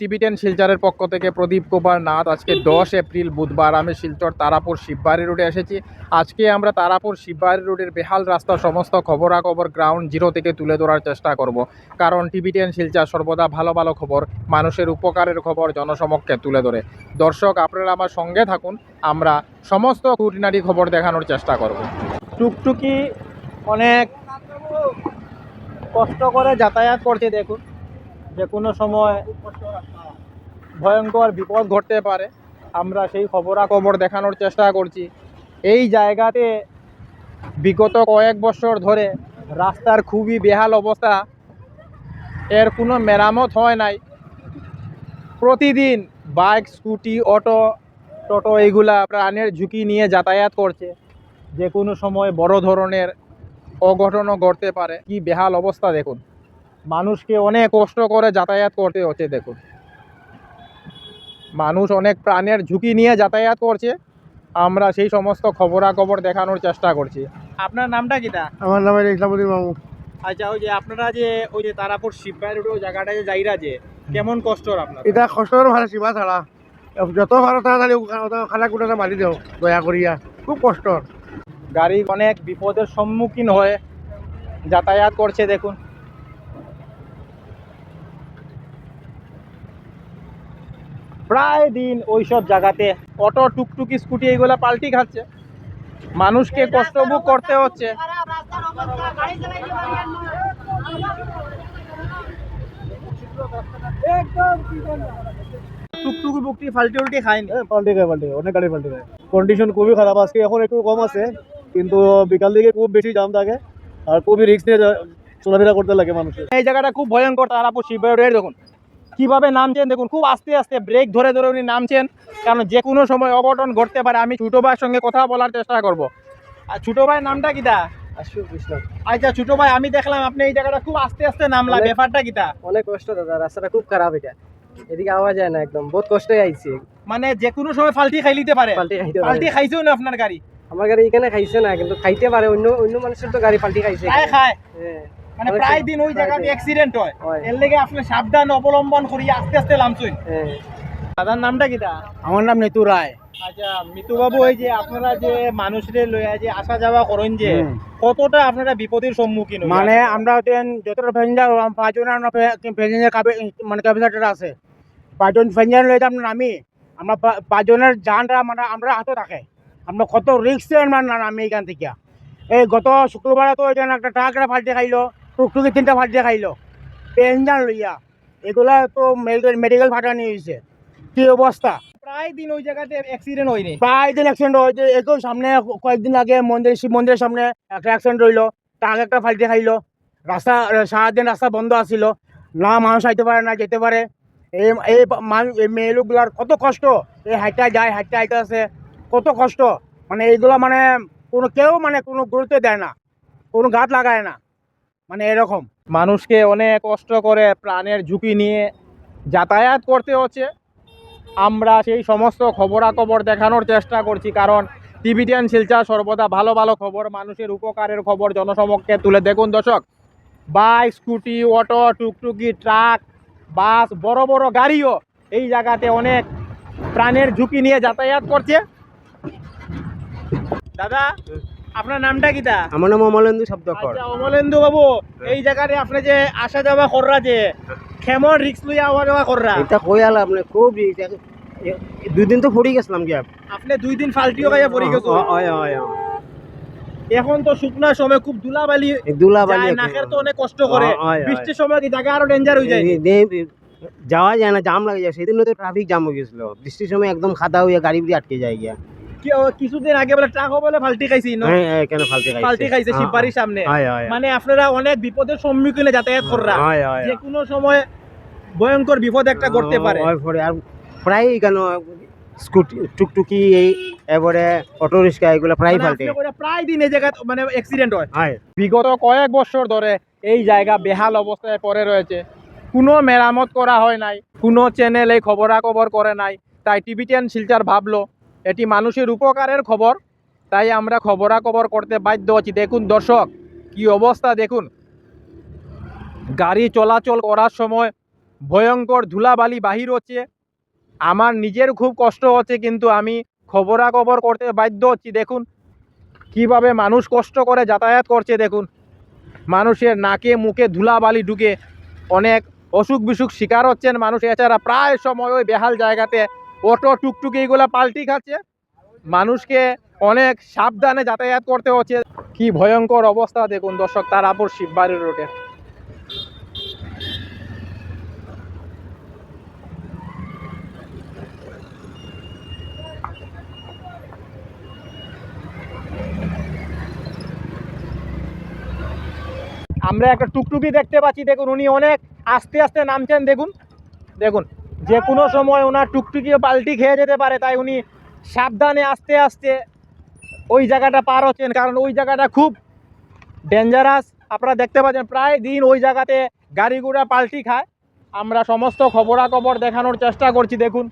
টিবিটেন শিলচরের পক্ষ থেকে প্রদীপ কুমার নাথ। আজকে দশ এপ্রিল বুধবার আমি শিলচর তারাপুর শিববাড়ি রোডে এসেছি। আজকে আমরা তারাপুর শিববাড়ি রোডের বেহাল রাস্তার সমস্ত খবরাখবর গ্রাউন্ড জিরো থেকে তুলে ধরার চেষ্টা করব। কারণ টিবিটেন শিলচর সর্বদা ভালো ভালো খবর, মানুষের উপকারের খবর জনসমক্ষে তুলে ধরে। দর্শক, আপনারা আমার সঙ্গে থাকুন, আমরা সমস্ত খুঁটিনাটি খবর দেখানোর চেষ্টা করব। টুকটুকি অনেক কষ্ট করে যাতায়াত করছে, দেখুন। যে কোনো সময় ভয়ঙ্কর বিপদ ঘটতে পারে। আমরা সেই খবরাখবর দেখানোর চেষ্টা করছি। এই জায়গাতে বিগত কয়েক বছর ধরে রাস্তার খুবই বেহাল অবস্থা। এর কোনো মেরামত হয় নাই। প্রতিদিন বাইক, স্কুটি, অটো, টোটো এইগুলা প্রাণের ঝুঁকি নিয়ে যাতায়াত করছে। যে কোনো সময় বড় ধরনের অঘটনও ঘটতে পারে। কি বেহাল অবস্থা দেখুন। মানুষকে অনেক কষ্ট করে যাতায়াত করতে হচ্ছে দেখুন। মানুষ অনেক প্রাণের ঝুঁকি নিয়ে যাতায়াত করছে। আমরা সেই সমস্ত খবরাখবর দেখানোর চেষ্টা করছি। আপনার নামটা কিটা আমার নাম ইসলামুদ্দিন মামু। আচ্ছা ওই যে আপনারা যে ওই যে তারাপুর শিববাই রোড ওই জায়গাটা যে যাইরা যে কেমন কষ্ট আপনার এটা কষ্টর ভাড়া সীমা ছাড়া। যত ভালো তাড়াতাড়ি খানা কুটাটা মারি দেও দয়া করিয়া। খুব কষ্টর। গাড়ি অনেক বিপদের সম্মুখীন হয়ে যাতায়াত করছে দেখুন। প্রায় দিন ওইসব জায়গাতে অটো টুকটুকি স্কুটি এইগুলা পাল্টি খাচ্ছে। মানুষকে কষ্ট ভোগ করতে হচ্ছে। টুকটুকি বুকটি ফাল্টি উল্টি খায়নি। পাল্টে গায়ে পাল্টে গায়ে অনেক গাড়ি পাল্টে গায়ে কন্ডিশন খুবই খারাপ আজকে এখন একটু কম আছে কিন্তু বিকাল দিকে খুব বেশি জাম থাকে আর খুবই রিস্ক নিয়ে চলাফেরা করতে লাগে মানুষের। এই জায়গাটা খুব ভয়ঙ্কর তারাপুর শিববাড়ি দেখুন। কীভাবে নামছেন? দেখুন খুব আস্তে আস্তে ব্রেক ধরে ধরে উনি নামছেন। কারণ যে কোনো সময় অঘটন ঘটতে পারে। আমি ছোটো ভাইয়ের সঙ্গে কথা বলার চেষ্টা করব। আর ছোটো ভাইয়ের নামটা কিটা আচ্ছা ছোটো ভাই আমি দেখলাম আপনি এই জায়গাটা খুব আস্তে আস্তে নামলা। ব্যাপারটা কিটা অনেক কষ্ট দাদা রাস্তাটা খুব খারাপ এটা। এদিকে আওয়াজ যায় না একদম বহুত কষ্টই আইছি। মানে যে কোনো সময় ফাল্টি খাই লিতে পারে। পাল্টি খাইতে পারে। ফাল্টি খাইছেও না আপনার গাড়ি? আমার গাড়ি এখানে খাইছে না কিন্তু খাইতে পারে। অন্য অন্য মানুষের তো গাড়ি পাল্টি খাইছে। খায় খায়। হ্যাঁ, মানে প্রায় দিন ওই জায়গাতে অ্যাক্সিডেন্ট হয়। এর লেগে আপনি সাবধান অবলম্বন করি আস্তে আস্তে নামছুন হ্যাঁ। দাদার নামটা কিটা আমার নাম নেতু রায়। আচ্ছা মিতু বাবু এই যে আপনারা যে মানুষদের লইয়া যে আসা যাওয়া করেন যে কতটা আপনারা বিপদের সম্মুখীন মানে আমরা যতটা প্যাসেঞ্জার পাঁচজন প্যাসেঞ্জার মানে ক্যাপাসিটার আছে। পাঁচজন প্যাসেঞ্জার লইতে আমরা নামি আমরা পা- পাঁচজনের জানটা মানে আমরা হাতে থাকে। আমরা কত রিক্সে মানে নামি এখান থেকে। এই গত শুক্রবারে তো এখানে একটা ট্রাকটা ফাল্টে খাইলো টুকটুকি তিনটা ফাল্টে খাইলো। প্যাসেঞ্জার লইয়া। এগুলা তো মেডিকেল মেডিকেল ফাটানি হয়েছে কি অবস্থা? প্রায় দিন ওই জায়গাতে অ্যাক্সিডেন্ট হয়নি। প্রায় দিন অ্যাক্সিডেন্ট হয়েছে একটু সামনে কয়েকদিন আগে মন্দির শিব মন্দিরের সামনে একটা অ্যাক্সিডেন্ট হইল টাক একটা ফাইটে খাইলো। রাস্তা সারাদিন রাস্তা বন্ধ আসিল না মানুষ আইতে পারে না যেতে পারে। এই এই মানুষ এই মেয়ে লোকগুলার কত কষ্ট। এই হাইটা যায় হাইটা হাইটা আছে। কত কষ্ট। মানে এইগুলো মানে কোনো কেউ মানে কোনো গুরুত্ব দেয় না। কোনো গাত লাগায় না। মানে এরকম। মানুষকে অনেক কষ্ট করে প্রাণের ঝুঁকি নিয়ে যাতায়াত করতে হচ্ছে। আমরা সেই সমস্ত খবরাখবর দেখানোর চেষ্টা করছি, কারণ টিভিটিয়ান শিলচা সর্বদা ভালো ভালো খবর, মানুষের উপকারের খবর জনসমক্ষে তুলে দেখুন দর্শক। বাইক, স্কুটি, অটো, টুকটুকি, ট্রাক, বাস, বড় বড় গাড়িও এই জায়গাতে অনেক প্রাণের ঝুঁকি নিয়ে যাতায়াত করছে। দাদা আপনার নামটা কিটা আমার নাম অমলেন্দু শব্দকর আচ্ছা অমলেন্দু বাবু এই জায়গাতে আপনি যে আসা যাওয়া কররা যে কেমন রিক্স লইয়া আওয়া যাওয়া কররা? এটা কই আলা আপনি? খুব। দুই দিন তো পড়ি গেছিলাম কি আপনি দুই দিন ফাল্টিও খাইয়া পড়ে গেছো। হয় হয় এখন তো শুকনার সময় খুব ধুলাবালি দুলা যায় নাকের তো অনেক কষ্ট করে। হয়, হয়, হয়। বৃষ্টির সময় কি জায়গা আরও ডেঞ্জার হয়ে যায়? যাওয়া যায় না জাম লাগে যায়। সেদিন তো ট্রাফিক জাম হয়ে গেছিল। বৃষ্টির সময় একদম খাদা হয়ে গাড়ি আটকে যায় গিয়া। কিছুদিন আগে বলে ট্রাকও বলে ফাল্টি খাইছি ন? হ্যাঁ হ্যাঁ, কেন ফালতে খাইছে? ফাল্টি খাইছে শিববাড়ির সামনে। হয় হয় মানে আপনারা অনেক বিপদের সম্মুখীনে যাতায়াত কররা। হয় হয় যে কোনো সময় ভয়ঙ্কর বিপদ একটা করতে পারে। হয় প্রায় কেন স্কুটি টুকটুকি এই এবারে অটো রিক্সা এগুলো প্রায় মানে ফালতে প্রায় দিন এই জায়গা মানে অ্যাক্সিডেন্ট হয়। হয়। বিগত কয়েক বছর ধরে এই জায়গা বেহাল অবস্থায় পড়ে রয়েছে। কোনো মেরামত করা হয় নাই কোনো চ্যানেল এই খবরাখবর করে নাই। তাই টিভি টেন শিলচার ভাবলো এটি মানুষের উপকারের খবর। তাই আমরা খবরাখবর করতে বাধ্য হচ্ছি দেখুন দর্শক, কি অবস্থা দেখুন। গাড়ি চলাচল করার সময় ভয়ঙ্কর ধুলাবালি বাহির হচ্ছে। আমার নিজের খুব কষ্ট হচ্ছে, কিন্তু আমি খবরাখবর করতে বাধ্য হচ্ছি দেখুন, কীভাবে মানুষ কষ্ট করে যাতায়াত করছে, দেখুন। মানুষের নাকে মুখে ধুলাবালি ঢুকে অনেক অসুখ বিসুখ শিকার হচ্ছেন মানুষ। এছাড়া প্রায় সময় ওই বেহাল জায়গাতে অটো, টুকটুকি এগুলো পাল্টি খাচ্ছে। মানুষকে অনেক সাবধানে যাতায়াত করতে হচ্ছে। কি ভয়ঙ্কর অবস্থা, দেখুন দর্শক, তারাপুর শিববাড়ির রোডে। আমরা একটা টুকটুকি দেখতে পাচ্ছি, দেখুন, উনি অনেক আস্তে আস্তে নামছেন, দেখুন। দেখুন যে কোনো সময় ওনার টুকটুকিও পাল্টি খেয়ে যেতে পারে তাই উনি সাবধানে আস্তে আস্তে ওই জায়গাটা পার হচ্ছেন কারণ ওই জায়গাটা খুব ডেঞ্জারাস আপনারা দেখতে পাচ্ছেন প্রায় দিন ওই জায়গাতে গাড়ি ঘোড়া পাল্টি খায়। আমরা সমস্ত খবরাখবর দেখানোর চেষ্টা করছি দেখুন।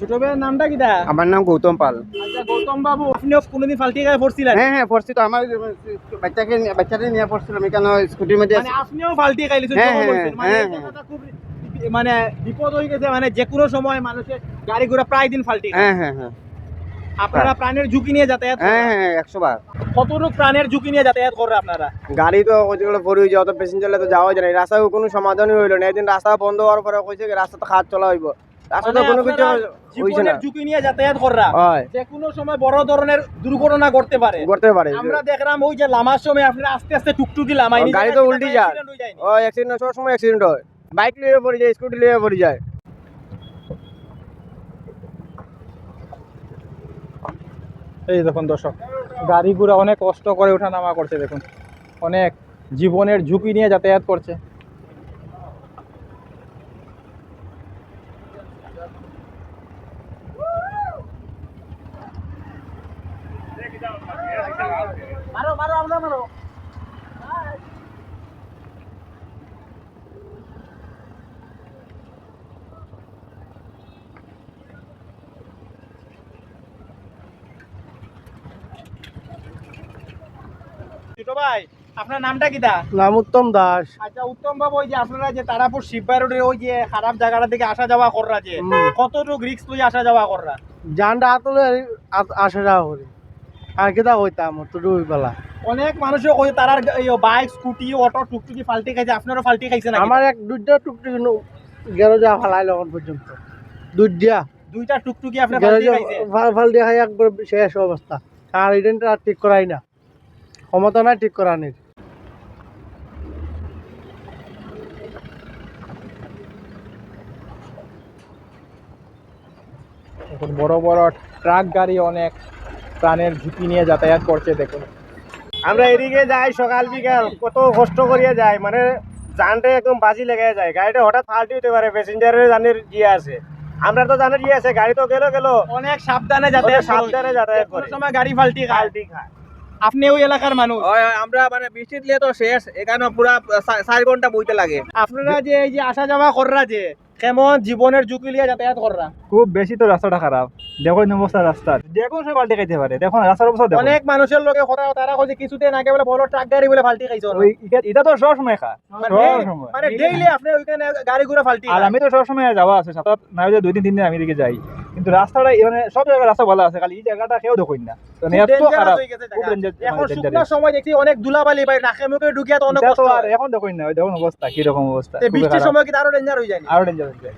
ছোট ভাইয়ের নামটা কি দা? আমার নাম গৌতম পাল। আচ্ছা গৌতম বাবু আপনিও কোনোদিন পাল্টি খায় পড়ছিলেন? হ্যাঁ হ্যাঁ পড়ছি তো আমার বাচ্চাকে বাচ্চাটা নিয়ে পড়ছিলাম এখানে স্কুটির মধ্যে মানে আপনিও পাল্টি খাইলেছেন হ্যাঁ, হ্যাঁ, মানে হ্যাঁ, এই জায়গাটা খুব মানে বিপদ হয়ে গেছে মানে যে কোনো সময় মানুষের গাড়ি ঘোড়া প্রায় দিন ফাল্টি হ্যাঁ হ্যাঁ হ্যাঁ। আপনারা প্রাণের ঝুঁকি নিয়ে যাতায়াত হ্যাঁ হ্যাঁ একশো বার। কতটুকু প্রাণের ঝুঁকি নিয়ে যাতায়াত করে আপনারা? গাড়ি তো যেগুলো পরে হয়ে অত প্যাসেঞ্জার তো যাওয়া যায় না। রাস্তায় কোনো সমাধানই হইল না। একদিন রাস্তা বন্ধ হওয়ার পরে কইছে রাস্তা তো খাত চলা হইব। মানে কোনো কিছু হইছে না। ঝুঁকি নিয়ে যাতায়াত করা হয়। যে কোনো সময় বড় ধরনের দুর্ঘটনা ঘটতে পারে। করতে পারে আমরা দেখলাম ওই যে লামার সময় আপনারা আস্তে আস্তে টুকটুকি লামাই গাড়ি তো উল্টি যায়। ও অ্যাক্সিডেন্ট সব সময় অ্যাক্সিডেন্ট হয়। বাইক লিয়ে পড়ে যায় স্কুটি লিয়ে পড়ে যায়। এই দেখুন দর্শক গাড়ি ঘোড়া অনেক কষ্ট করে ওঠা নামা করছে দেখুন। অনেক জীবনের ঝুঁকি নিয়ে যাতায়াত করছে। ছোট ভাই আপনার নামটা কি দা? নাম উত্তম দাস। আচ্ছা উত্তম বাবু ওই যে আপনারা যে তারাপুর শিববাই রোডের ওই যে খারাপ জায়গাটা থেকে আসা যাওয়া কররা যে। কতটুকু রিক্স আসা যাওয়া কররা? জানটা আতলে আসা যাওয়া করি। আর কেটা হইতাম তো ডুবি পেলা অনেক মানুষে ওই তারার বাইক স্কুটি অটো টুকটুকি ফাল্টি খাইছে আপনারও ফাল্টি খাইছে না আমার এক দুইটা টুকটুক গেরো যা ফালাই এখন পর্যন্ত। দুইটা। দুইটা টুকটুকি আপনার ফাল্টি খাইছে? খাই একবার শেষ অবস্থা। আর ইডেন্টটা আর ঠিক করাই না। ক্ষমতা নাই ঠিক করানির এখন বড় বড় ট্রাক গাড়ি অনেক প্রাণের ঝুঁকি নিয়ে যাতায়াত করছে দেখুন। আমরা এদিকে যাই সকাল বিকাল কত কষ্ট করিয়া যাই মানে জানটা একদম বাজি লেগে যায়। গাড়িটা হঠাৎ ফাল্টি হতে পারে প্যাসেঞ্জারের জানের ইয়ে আছে। আমরা তো জানের ইয়ে আছে গাড়ি তো গেলো গেল। অনেক সাবধানে যাতায়াত সাবধানে যাতায়াত করে। সময় গাড়ি ফাল্টি খায়। ফাল্টি খায়। আপনি ওই এলাকার মানুষ। আমরা মানে বৃষ্টি দিলে তো শেষ এখানে পুরা চার ঘণ্টা বইতে লাগে। আপনারা যে এই যে আসা যাওয়া কররা যে কেমন জীবনের ঝুঁকি নিয়ে যাতায়াত কররা? খুব বেশি তো রাস্তাটা খারাপ। দেখো অবস্থা রাস্তার। দেখুন সে পাল্টে খাইতে পারে দেখুন রাস্তার অবস্থা অনেক মানুষের লোকে কথা তারা কইছে কিছুতে নাকি বলে বড় ট্রাক গাড়ি বলে ফাল্টি খাইছো। ওই এটা- তো সব সময় খা মানে মানে ডেইলি আপনি ওইখানে গাড়ি ঘোড়া ফাল্টি আর আমি তো সব সময় যাওয়া আছে সাত না হলে দুই দিন তিন দিন আমি দিকে যাই। কিন্তু রাস্তাটা মানে সব জায়গায় রাস্তা ভালো আছে খালি এই জায়গাটা কেউ দেখুন না। মানে এত খারাপ এখন মানে সময় দেখছি অনেক ধুলাবালি ভাই নাকে মুখে ঢুকিয়া তো অনেক কষ্ট আর এখন দেখুন না ওই দেখুন অবস্থা কীরকম অবস্থা তে বৃষ্টির সময় কি আরও ডেঞ্জার হয়ে যায় আরও ডেঞ্জার হয়ে যায়।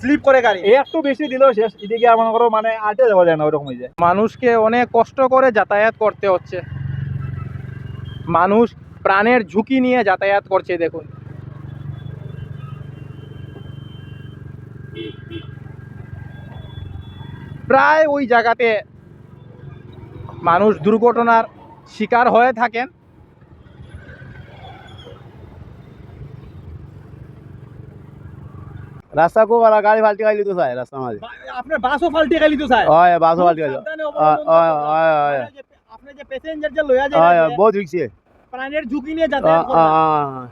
স্লিপ করে গাড়ি। একটু বেশি দিলেও শেষ এদিকে মনে করো মানে আটে যাওয়া যায় না ওরকম হয়ে যায়। মানুষকে অনেক কষ্ট করে যাতায়াত করতে হচ্ছে। মানুষ প্রাণের ঝুঁকি নিয়ে যাতায়াত করছে দেখুন। প্রায় ওই জায়গাতে মানুষ দুর্ঘটনার শিকার হয়ে থাকেন। রাস্তা খুব গাড়ি ফাল্টি খাইলি তো চাই রাস্তা মাঝে। আপনার বাসও ফাল্টি গেলি তো স্যার। হয় বাসও ফাল্টি হয় হয় হয় হয়। যে- প্যাসেঞ্জার যে লইয়া যায় হয় বহুত রিক্সে প্রাণের ঝুঁকি নিয়ে যাতায়াত করে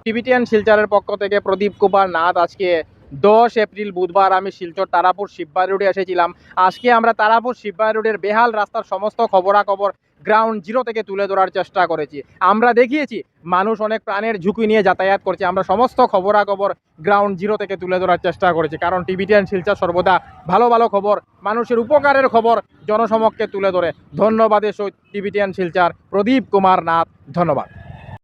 টিভিটিএন শিলচরের পক্ষ থেকে প্রদীপ কুমার নাথ আজকে দশ এপ্রিল বুধবার আমি শিলচর তারাপুর শিববাই রোডে এসেছিলাম। আজকে আমরা তারাপুর শিববাই রোডের বেহাল রাস্তার সমস্ত খবরাখবর গ্রাউন্ড জিরো থেকে তুলে ধরার চেষ্টা করেছি। আমরা দেখিয়েছি, মানুষ অনেক প্রাণের ঝুঁকি নিয়ে যাতায়াত করছে। আমরা সমস্ত খবরাখবর গ্রাউন্ড জিরো থেকে তুলে ধরার চেষ্টা করেছি। কারণ টিভি টেন শিলচর সর্বদা ভালো ভালো খবর, মানুষের উপকারের খবর জনসমক্ষে তুলে ধরে। ধন্যবাদের সহিত টিভি টেন শিলচর, প্রদীপ কুমার নাথ, ধন্যবাদ।